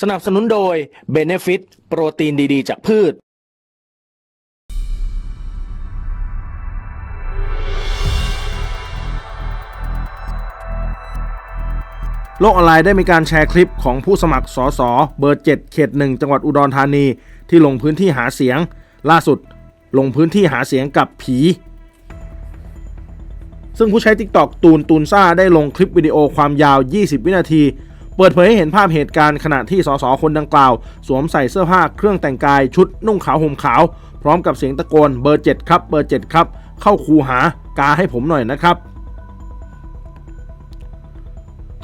สนับสนุนโดย Benefit โปรตีนดีๆ จากพืช โลกออนไลน์ได้มีการแชร์คลิปของผู้สมัครสสเบอร์ 7 เขต 1 จังหวัดอุดรธานี ที่ลงพื้นที่หาเสียง ล่าสุดลงพื้นที่หาเสียงกับผี ซึ่งผู้ใช้ TikTok ตูนตูนซ่าได้ลงคลิปวิดีโอความยาว 20 วินาที เปิดเผยให้เห็นภาพเหตุการณ์ขณะที่สสคนดังกล่าว สวมใส่เสื้อผ้าเครื่องแต่งกายชุดนุ่งขาวห่มขาว พร้อมกับเสียงตะโกนเบอร์ 7 ครับ เบอร์ 7 ครับ เข้าคูหากาให้ผมหน่อยนะครับ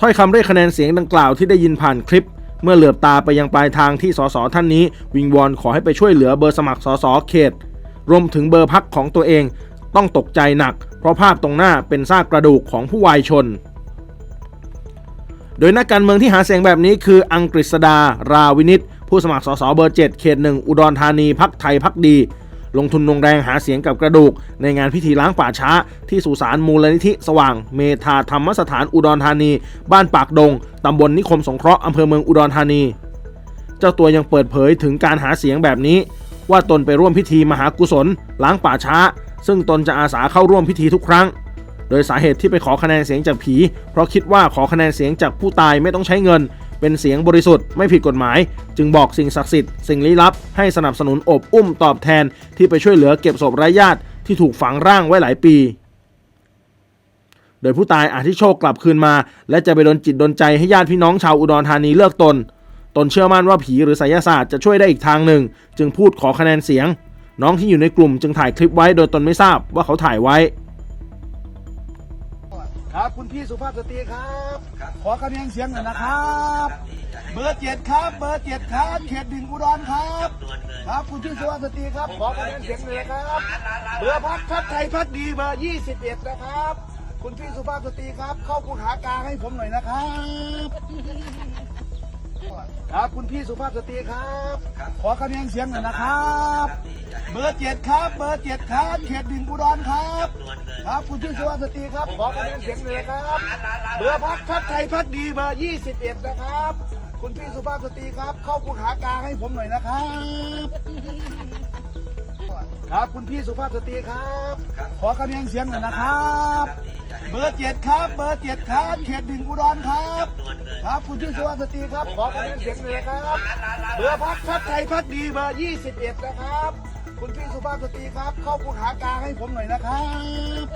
ถ้อยคำเรียกคะแนนเสียงดังกล่าวที่ได้ยินผ่านคลิป เมื่อเหลือบตาไปยังปลายทางที่สสท่านนี้ วิงวอนขอให้ไปช่วยเหลือเบอร์สมัครสสเขต รวมถึงเบอร์พักของตัวเอง ต้องตกใจหนัก เพราะภาพตรงหน้าเป็นซากกระดูกของผู้วายชน โดยนักการเมืองที่หาเสียงแบบนี้คืออังกฤษดา ราวินิตผู้สมัครสสเบอร์ 7 เขตหนึ่งอุดรธานีพักไทยพักดี ลงทุนลงแรงหาเสียงกับกระดูก ในงานพิธีล้างป่าช้า ที่สุสานมูลนิธิสว่าง เมธาธรรมสถานอุดรธานี บ้านปากดง ตำบลนิคมสงเคราะห์อำเภอเมืองอุดรธานี เจ้าตัวยังเปิดเผยถึงการหาเสียงแบบนี้ ว่าตนไปร่วมพิธีมหากุศล ล้างป่าช้า ซึ่งตนจะอาสาเข้าร่วมพิธีทุกครั้ง โดยสาเหตุที่ไปขอคะแนนเสียงจากผี เพราะคิดว่าขอคะแนนเสียงจากผู้ตายไม่ต้องใช้เงิน เป็นเสียงบริสุทธิ์ไม่ผิดกฎหมาย จึงบอกสิ่งศักดิ์สิทธิ์สิ่งลี้ลับ ให้สนับสนุนอบอุ้มตอบแทนที่ไปช่วยเหลือเก็บศพไร้ญาติที่ถูกฝังร่างไว้หลายปี โดยผู้ตายอาจที่โชคกลับคืนมา และจะไปดนจิตดนใจให้ญาติพี่น้องชาวอุดรธานีเลิกตน ตนเชื่อมั่นว่าผีหรือไสยศาสตร์จะช่วยได้อีกทางหนึ่ง จึงพูดขอคะแนนเสียง น้องที่อยู่ในกลุ่มจึงถ่ายคลิปไว้โดยตนไม่ทราบว่าเขาถ่ายไว้ ครับ คุณพี่สุภาพสตรีครับ ขอคะแนนเสียงหน่อยนะครับ เบอร์เจ็ดครับ เบอร์เจ็ดครับ เขตดิงอุดรครับ ครับ คุณพี่สุภาพสตรีครับ ขอคะแนนเสียงหน่อยครับ เบอร์พักพักไทยพักดีเบอร์ยี่สิบเอ็ดนะครับ คุณพี่สุภาพสตรีครับ เข้าคุณหากลางให้ผมหน่อยนะครับ ครับคุณพี่สุภาพสตรีครับ ขอคะแนนเสียงหน่อยนะครับ เบอร์เจ็ดครับ เบอร์เจ็ดครับเขตดิงอุดรครับ ครับคุณพี่สุภาพสตรีครับขอคะแนนเสียงหน่อยครับ เบอร์พักพักไทยพักดีเบอร์ยี่สิบเอ็ดนะครับ คุณพี่สุภาพสตรีครับ เข้าคุณหากลางให้ผมหน่อยนะครับ ครับคุณพี่สุภาพสตรีครับ ขอคะแนนเสียงหน่อยนะครับ บอร์เจ็ดครับ เบอร์เจ็ดครับ เขตดิงอุดรครับ ครับ คุณชื่อสุภาพสตรีครับ ขอคะแนนเสียงหน่อยครับ เบอร์พักพักไทยพักดีเบอร์ยี่สิบเอ็ดนะครับ คุณพี่สุภาพสตรีครับ เข้าคุณหากลางให้ผมหน่อยนะครับ